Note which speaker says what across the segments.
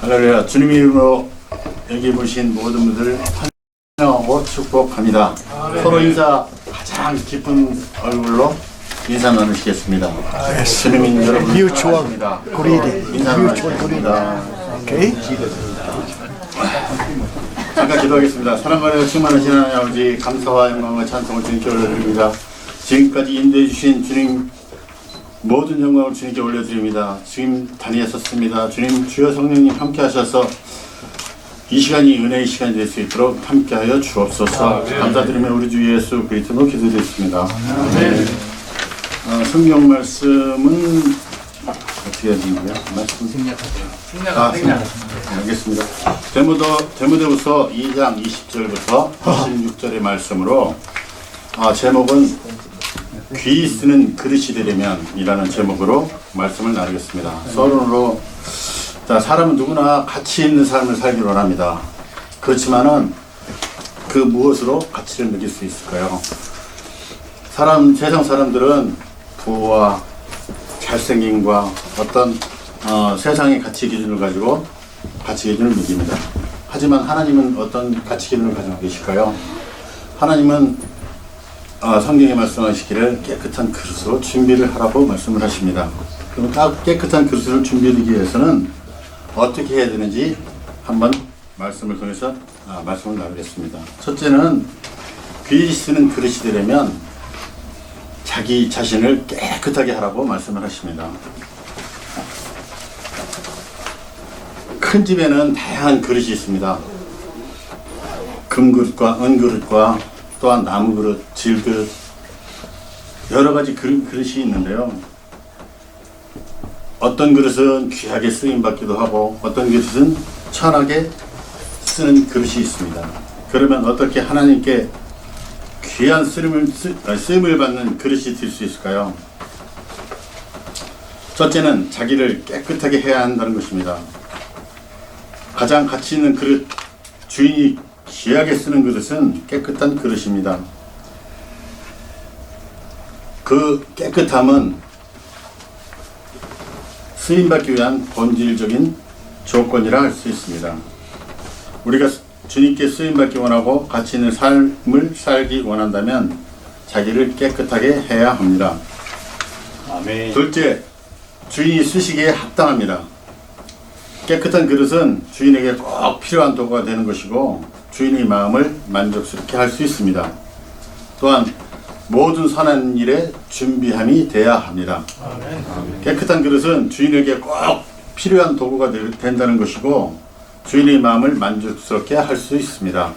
Speaker 1: 할렐루야 주님 이름으로 여기 보신 모든 분들 환영하고 축복합니다. 서로 인사 가장 기쁜 얼굴로 인사 나누시겠습니다. 주님인 여러분
Speaker 2: Mutual
Speaker 1: 반갑습니다.
Speaker 2: greeting.
Speaker 1: 인사 나누겠습니다.
Speaker 2: Okay?
Speaker 1: 잠깐 기도하겠습니다. 사랑과를 충만하신 하나님 아버지 감사와 영광과 찬송을 주님께 올려드립니다. 지금까지 인도해 주신 주님 모든 영광을 주님께 올려드립니다. 주님 다니셨습니다. 주님 주여 성령님 함께 하셔서 이 시간이 은혜의 시간이 될 수 있도록 함께하여 주옵소서. 감사드리며 우리 주 예수 그리스도로 기도드렸습니다. 네. 어, 성경 말씀은 어떻게 해야 되는가요? 말씀 아, 생략. 네, 알겠습니다. 데모도 데모데후서 2장 20절부터 26절의 말씀으로 아, 제목은 귀 쓰는 그릇이 되려면이라는 제목으로 말씀을 나누겠습니다. 서론으로 자, 사람은 누구나 가치 있는 삶을 살기를 원합니다. 그렇지만은 그 무엇으로 가치를 느낄 수 있을까요? 사람 세상 사람들은 부와 잘생김과 어떤 어, 세상의 가치 기준을 가지고 가치 기준을 매깁니다. 하지만 하나님은 어떤 가치 기준을 가지고 계실까요? 하나님은 어, 성경에 말씀하시기를 깨끗한 그릇으로 준비를 하라고 말씀을 하십니다. 그럼 딱 깨끗한 그릇을 준비하기 위해서는 어떻게 해야 되는지 한번 말씀을 통해서 아, 말씀을 나누겠습니다. 첫째는 귀 쓰는 그릇이 되려면 자기 자신을 깨끗하게 하라고 말씀을 하십니다. 큰 집에는 다양한 그릇이 있습니다. 금그릇과 은그릇과 또한 나무 그릇, 질 그릇 여러 가지 그릇, 그릇이 있는데요. 어떤 그릇은 귀하게 쓰임 받기도 하고 어떤 그릇은 천하게 쓰는 그릇이 있습니다. 그러면 어떻게 하나님께 귀한 쓰임을, 쓰, 아, 쓰임을 받는 그릇이 될 수 있을까요? 첫째는 자기를 깨끗하게 해야 한다는 것입니다. 가장 가치 있는 그릇, 주인이 귀하게 쓰는 그릇은 깨끗한 그릇입니다. 그 깨끗함은 쓰임받기 위한 본질적인 조건이라 할 수 있습니다. 우리가 주님께 쓰임받기 원하고 가치 있는 삶을 살기 원한다면 자기를 깨끗하게 해야 합니다.
Speaker 3: 아멘.
Speaker 1: 둘째, 주인이 쓰시기에 합당합니다. 깨끗한 그릇은 주인에게 꼭 필요한 도구가 되는 것이고 주인의 마음을 만족스럽게 할 수 있습니다. 또한 모든 선한 일에 준비함이 돼야 합니다. 깨끗한 그릇은 주인에게 꼭 필요한 도구가 되- 된다는 것이고 주인의 마음을 만족스럽게 할 수 있습니다.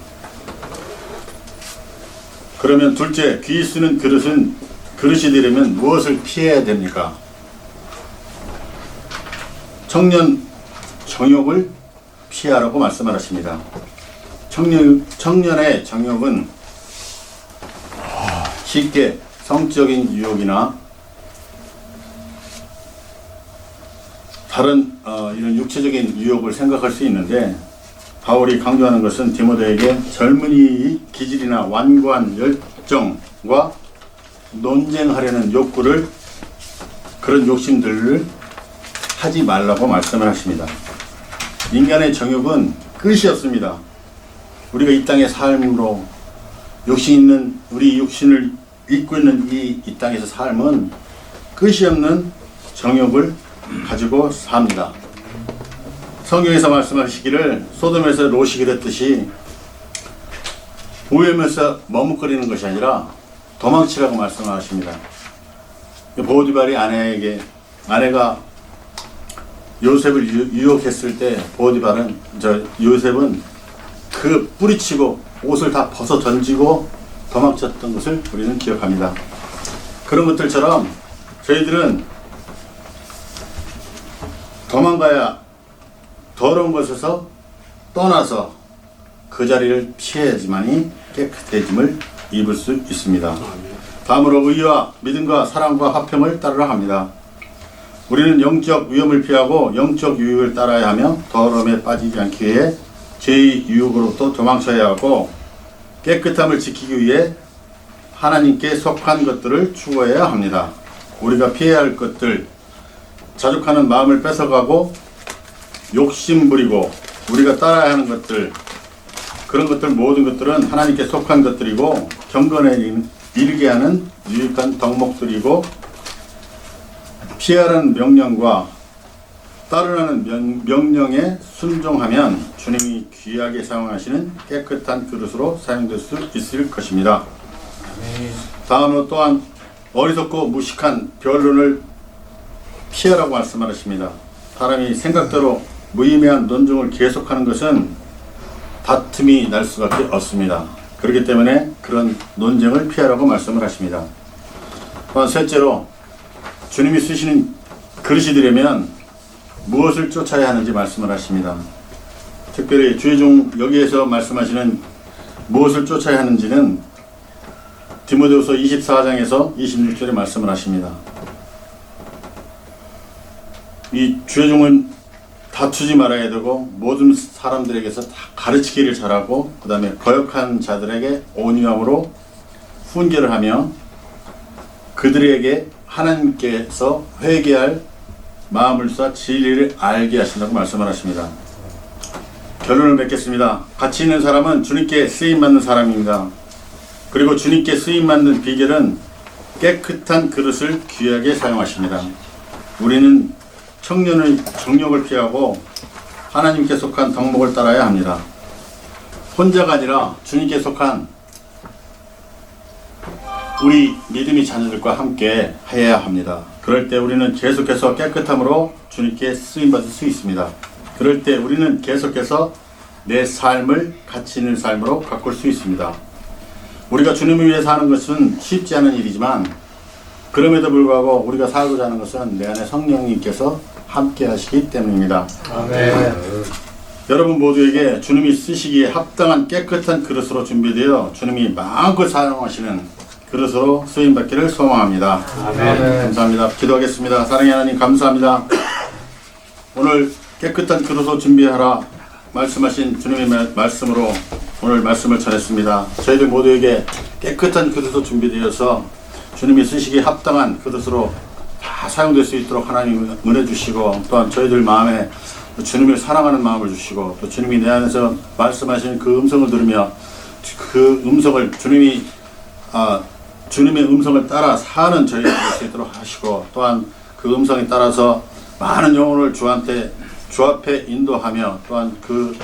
Speaker 1: 그러면 둘째, 귀 쓰는 그릇은 그릇이 되려면 무엇을 피해야 됩니까? 청년 정욕을 피하라고 말씀을 하십니다. 청년, 청년의 정욕은 쉽게 성적인 유혹이나 다른 어, 이런 육체적인 유혹을 생각할 수 있는데 바울이 강조하는 것은 디모데에게 젊은이의 기질이나 완고한 열정과 논쟁하려는 욕구를 그런 욕심들을 하지 말라고 말씀을 하십니다. 인간의 정욕은 끝이 없습니다. 우리가 이 땅의 삶으로 욕심 있는 우리 육신을 입고 있는 이, 이 땅에서 삶은 끝이 없는 정욕을 가지고 삽니다. 성경에서 말씀하시기를 소돔에서 롯이 그랬듯이 보혜면서 머뭇거리는 것이 아니라 도망치라고 말씀하십니다. 보디발이 아내에게 아내가 요셉을 유- 유혹했을 때 보디발은 저 요셉은 그 뿌리치고 옷을 다 벗어 던지고 도망쳤던 것을 우리는 기억합니다. 그런 것들처럼 저희들은 도망가야 더러운 것에서 떠나서 그 자리를 피해야지만이 깨끗해짐을 입을 수 있습니다. 다음으로 의와 믿음과 사랑과 화평을 따르라 합니다. 우리는 영적 위험을 피하고 영적 유익을 따라야 하며 더러움에 빠지지 않기 위해 죄의 유혹으로부터 도망쳐야 하고 깨끗함을 지키기 위해 하나님께 속한 것들을 추구해야 합니다. 우리가 피해야 할 것들, 자족하는 마음을 뺏어가고 욕심 부리고 우리가 따라야 하는 것들 그런 것들 모든 것들은 하나님께 속한 것들이고 경건에 이르게 하는 유익한 덕목들이고 피하라는 명령과 따르라는 명, 명령에 순종하면 주님이 귀하게 사용하시는 깨끗한 그릇으로 사용될 수 있을 것입니다. 다음으로 또한 어리석고 무식한 변론을 피하라고 말씀하십니다. 사람이 생각대로 무의미한 논쟁을 계속하는 것은 다툼이 날 수밖에 없습니다. 그렇기 때문에 그런 논쟁을 피하라고 말씀을 하십니다. 또한 셋째로 주님이 쓰시는 그릇이 되려면 무엇을 쫓아야 하는지 말씀을 하십니다. 특별히 주의종 여기에서 말씀하시는 무엇을 쫓아야 하는지는 디모데후서 24장에서 26절에 말씀을 하십니다. 이 주의종은 다투지 말아야 되고 모든 사람들에게서 다 가르치기를 잘하고 그 다음에 거역한 자들에게 온유함으로 훈계를 하며 그들에게 하나님께서 회개할 마음을 쏴 진리를 알게 하신다고 말씀을 하십니다. 결론을 맺겠습니다. 가치 있는 사람은 주님께 쓰임 받는 사람입니다. 그리고 주님께 쓰임 받는 비결은 깨끗한 그릇을 귀하게 사용하십니다. 우리는 청년의 정욕을 피하고 하나님께 속한 덕목을 따라야 합니다. 혼자가 아니라 주님께 속한 우리 믿음의 자녀들과 함께 해야 합니다. 그럴 때 우리는 계속해서 깨끗함으로 주님께 쓰임 받을 수 있습니다. 그럴 때 우리는 계속해서 내 삶을 가치 있는 삶으로 가꿀 수 있습니다. 우리가 주님을 위해 사는 것은 쉽지 않은 일이지만 그럼에도 불구하고 우리가 살고자 하는 것은 내 안에 성령님께서 함께 하시기 때문입니다.
Speaker 2: 아멘.
Speaker 1: 여러분 모두에게 주님이 쓰시기에 합당한 깨끗한 그릇으로 준비되어 주님이 마음껏 사용하시는 그릇으로 쓰임 받기를 소망합니다.
Speaker 2: 아멘.
Speaker 1: 감사합니다. 기도하겠습니다. 사랑의 하나님 감사합니다. 오늘 깨끗한 그릇으로 준비하라 말씀하신 주님의 말- 말씀으로 오늘 말씀을 전했습니다. 저희들 모두에게 깨끗한 그릇으로 준비되어서 주님이 쓰시기에 합당한 그릇으로 다 사용될 수 있도록 하나님 은혜 주시고 또한 저희들 마음에 주님을 사랑하는 마음을 주시고 또 주님이 내 안에서 말씀하시는 그 음성을 들으며 그 음성을 주님이 아, 주님의 음성을 따라 사는 저희가 될 수 있도록 하시고 또한 그 음성에 따라서 많은 영혼을 주한테 주 앞에 인도하며 또한 그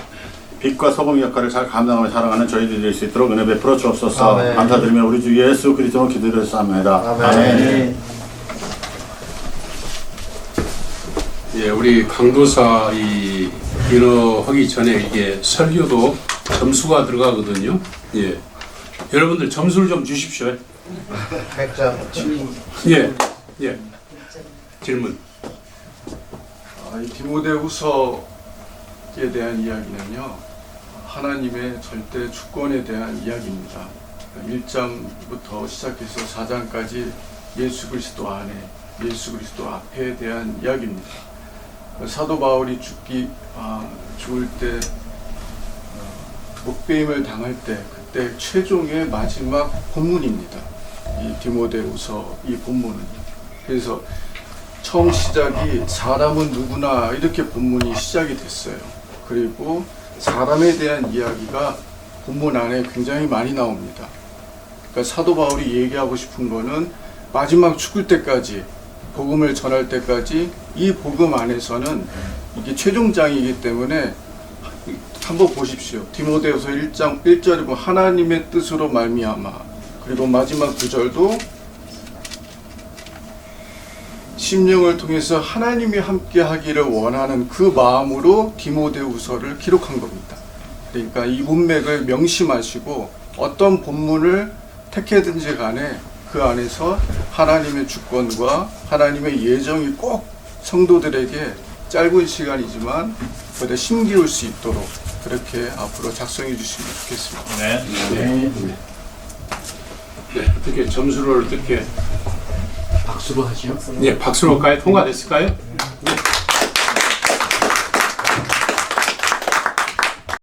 Speaker 1: 빛과 소금 역할을 잘 감당하며 살아가는 저희들이 될 수 있도록 은혜 베풀어 주옵소서
Speaker 2: 아멘.
Speaker 1: 감사드리며 우리 주 예수 그리스도로 기도드렸습니다.
Speaker 2: 아멘.
Speaker 4: 예, 우리 강도사 이 인어하기 전에 이게 설교도 점수가 들어가거든요. 예. 여러분들 점수를 좀 주십시오.
Speaker 2: 100점.
Speaker 4: 예. 예. 질문.
Speaker 5: 아, 이 디모데후서에 대한 이야기는요 하나님의 절대 주권에 대한 이야기입니다. 1장부터 시작해서 4장까지 예수 그리스도 안에 예수 그리스도 앞에 대한 이야기입니다. 사도 바울이 죽기 아, 죽을 때 어, 목배임을 당할 때 그때 최종의 마지막 본문입니다. 이 디모데후서 이 본문은요. 그래서 처음 시작이 사람은 누구나 이렇게 본문이 시작이 됐어요. 그리고 사람에 대한 이야기가 본문 안에 굉장히 많이 나옵니다. 그러니까 사도 바울이 얘기하고 싶은 거는 마지막 죽을 때까지 복음을 전할 때까지 이 복음 안에서는 이게 최종장이기 때문에 한번 보십시오. 디모데후서 1장 1절에 보면 하나님의 뜻으로 말미암아 그리고 마지막 구절도 심령을 통해서 하나님이 함께 하기를 원하는 그 마음으로 디모데후서를 기록한 겁니다. 그러니까 이 문맥을 명심하시고 어떤 본문을 택해든지 간에 그 안에서 하나님의 주권과 하나님의 예정이 꼭 성도들에게 짧은 시간이지만 그대 심기울 수 있도록 그렇게 앞으로 작성해 주시면 좋겠습니다.
Speaker 3: 네.
Speaker 4: 네. 네. 네, 어떻게 점수를 어떻게
Speaker 2: 박수로 하시죠?
Speaker 4: 예, 네, 박수로 까요? 통과됐을까요? 네.